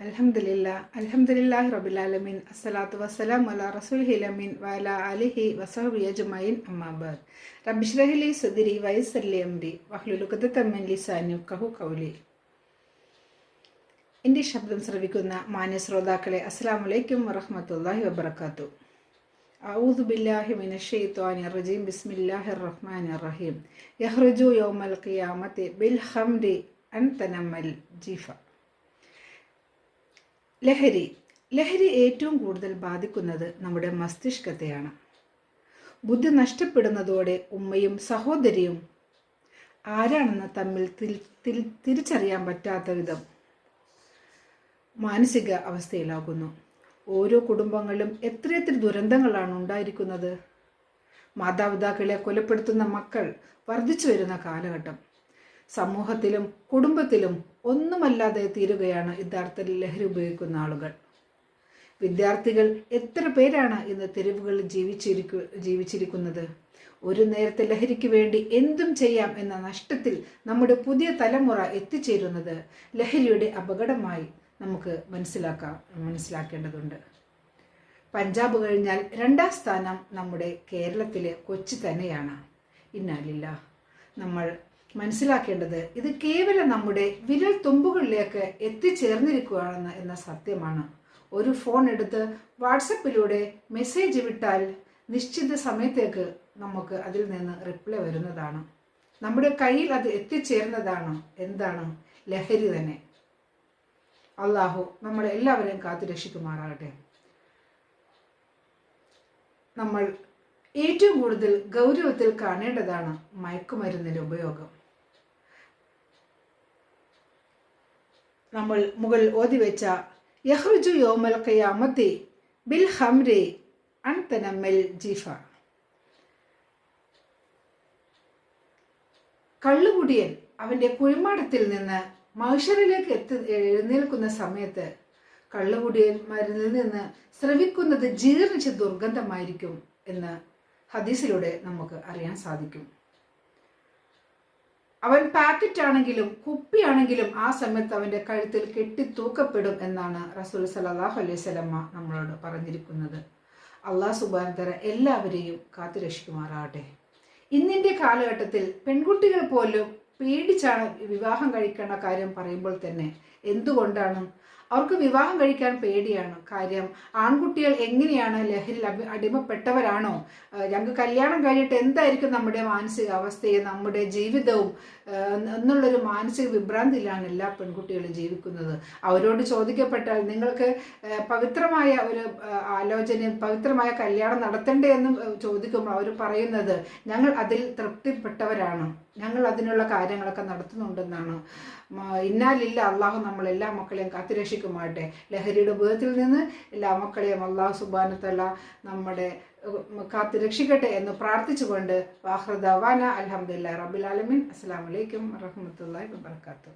അൽഹംദുലില്ല അൽഹംദുലില്ലാഹി റബിലാലമീൻ അസ്സലാത്തു വസ്സലാം അല റസൂൽ ഹിലമീൻ വല അലിഹി വസഹബി അജ്മൈൻ അമ്മാബാദ് റബ്ബിഷ്റഹ്ലി സുദിരി വയസ്സല്ലി അംരി വഹ്ലുലുഖത്തമ്മൻ ലിസാനു കഹു കൗലി എൻ്റെ ശബ്ദം ശ്രവിക്കുന്ന മാന്യ ശ്രോതാക്കളെ അസ്സാം വലൈക്കും വറഹമത്തല്ലാഹി വബർക്കാത്തു أعوذ بالله من الشيطان الرجيم بسم الله الرحمن الرحيم يخرج يوم القيامة بالخمر أن تنمل جيفا ലഹരി. ലഹരി ഏറ്റവും കൂടുതൽ ബാധിക്കുന്നത് നമ്മുടെ മസ്തിഷ്കത്തെയാണ്. ബുദ്ധി നഷ്ടപ്പെടുന്നതോടെ ഉമ്മയും സഹോദരിയും ആരാണെന്ന് തമ്മിൽ തിരിച്ചറിയാൻ പറ്റാത്ത വിധം മാനസിക അവസ്ഥയിലാകുന്നു. ഓരോ കുടുംബങ്ങളിലും എത്രയെത്ര ദുരന്തങ്ങളാണ് ഉണ്ടായിരിക്കുന്നത്? മാതാപിതാക്കളെ കൊലപ്പെടുത്തുന്ന മക്കൾ വർദ്ധിച്ചു വരുന്ന കാലഘട്ടം. സമൂഹത്തിലും കുടുംബത്തിലും ഒന്നുമല്ലാതെ തീരുകയാണ് യഥാർത്ഥത്തിൽ ലഹരി ഉപയോഗിക്കുന്ന ആളുകൾ. വിദ്യാർത്ഥികൾ എത്ര പേരാണ് ഇന്ന് തെരുവുകളിൽ ജീവിച്ചിരിക്കു ജീവിച്ചിരിക്കുന്നത്? ഒരു നേരത്തെ ലഹരിക്ക് വേണ്ടി എന്തും ചെയ്യാം എന്ന നഷ്ടത്തിൽ നമ്മുടെ പുതിയ തലമുറ എത്തിച്ചേരുന്നത് ലഹരിയുടെ അപകടമായി നമുക്ക് മനസ്സിലാക്കാം മനസ്സിലാക്കേണ്ടതുണ്ട്. പഞ്ചാബ് കഴിഞ്ഞാൽ രണ്ടാം സ്ഥാനം നമ്മുടെ കേരളത്തിലെ കൊച്ചി തന്നെയാണ്. ഇന്നാലില്ല നമ്മൾ മനസ്സിലാക്കേണ്ടത് ഇത് കേവലം നമ്മുടെ വിരൽ തുമ്പുകളിലേക്ക് എത്തിച്ചേർന്നിരിക്കുകയാണെന്ന് എന്ന സത്യമാണ്. ഒരു ഫോൺ എടുത്ത് വാട്സപ്പിലൂടെ മെസ്സേജ് വിട്ടാൽ നിശ്ചിത സമയത്തേക്ക് നമുക്ക് അതിൽ നിന്ന് റിപ്ലൈ വരുന്നതാണ്. നമ്മുടെ കയ്യിൽ അത് എത്തിച്ചേർന്നതാണ്. എന്താണ്? ലഹരി തന്നെ. അള്ളാഹു നമ്മളെ എല്ലാവരെയും കാത്തു രക്ഷിക്കുമാറാകട്ടെ. നമ്മൾ ഏറ്റവും കൂടുതൽ ഗൗരവത്തിൽ കാണേണ്ടതാണ് മയക്കുമരുന്നിന്റെ ഉപയോഗം. നമ്മൾ മുകൾ ഓതി വെച്ച യഹ്റുജു യോമൽ ഖിയാമത്തി ബിൽ ഹംരി അൻതനമ്മൽ ജീഫ. കള്ളുകുടിയൻ അവന്റെ കുഴിമാടത്തിൽ നിന്ന് മഹിഷറിലേക്ക് എത്തി എഴുന്നേൽക്കുന്ന സമയത്ത് കള്ളുകുടിയന്മാരിൽ നിന്ന് ശ്രവിക്കുന്നത് ജീർണിച്ച ദുർഗന്ധമായിരിക്കും എന്ന് ഹദീസിലൂടെ നമുക്ക് അറിയാൻ സാധിക്കും. അവൻ പാക്കറ്റ് ആണെങ്കിലും കുപ്പിയാണെങ്കിലും ആ സമയത്ത് അവന്റെ കഴുത്തിൽ കെട്ടി തൂക്കപ്പെടും എന്നാണ് റസൂൽ സലാഹു അലൈഹി സ്വലമ്മ നമ്മളോട് പറഞ്ഞിരിക്കുന്നത്. അള്ളാഹ് സുബാൻതര എല്ലാവരെയും കാത്തു രക്ഷിക്കുമാറാകട്ടെ. ഇന്നിന്റെ കാലഘട്ടത്തിൽ പെൺകുട്ടികൾ പോലും പേടിച്ചാണ് വിവാഹം കഴിക്കേണ്ട കാര്യം പറയുമ്പോൾ തന്നെ എന്തുകൊണ്ടാണ് അവർക്ക് വിവാഹം കഴിക്കാൻ പേടിയാണ്. കാര്യം ആൺകുട്ടികൾ എങ്ങനെയാണ് ലഹരിയിൽ അടിമപ്പെട്ടവരാണോ? ഞങ്ങൾക്ക് കല്യാണം കഴിഞ്ഞിട്ട് എന്തായിരിക്കും നമ്മുടെ മാനസികാവസ്ഥയും നമ്മുടെ ജീവിതവും? എന്നുള്ളൊരു മാനസിക വിഭ്രാന്തിയിലാണ് എല്ലാ പെൺകുട്ടികളും ജീവിക്കുന്നത്. അവരോട് ചോദിക്കപ്പെട്ടാൽ നിങ്ങൾക്ക് പവിത്രമായ ഒരു ആലോചനയും പവിത്രമായ കല്യാണം നടത്തണ്ടേ എന്ന് ചോദിക്കുമ്പോൾ അവർ പറയുന്നത് ഞങ്ങൾ അതിൽ തൃപ്തിപ്പെട്ടവരാണ്. ഞങ്ങൾ അതിനുള്ള കാര്യങ്ങളൊക്കെ നടത്തുന്നുണ്ടെന്നാണ്. ഇന്നാലില്ല അള്ളാഹു നമ്മൾ എല്ലാ മക്കളെയും കാത്തുരക്ഷിക്കുമാട്ടെ ലഹരിയുടെ ഉപയോഗത്തിൽ നിന്ന് എല്ലാ മക്കളെയും അള്ളാഹു സുബാനത്തല്ല നമ്മുടെ കാത്തുരക്ഷിക്കട്ടെ എന്ന് പ്രാർത്ഥിച്ചുകൊണ്ട് വാഹൃദവാന അലഹമുല്ല റബുലാലമീൻ അസ്സാം വലൈക്കും വറഹമത്തല്ലാ വാത്തു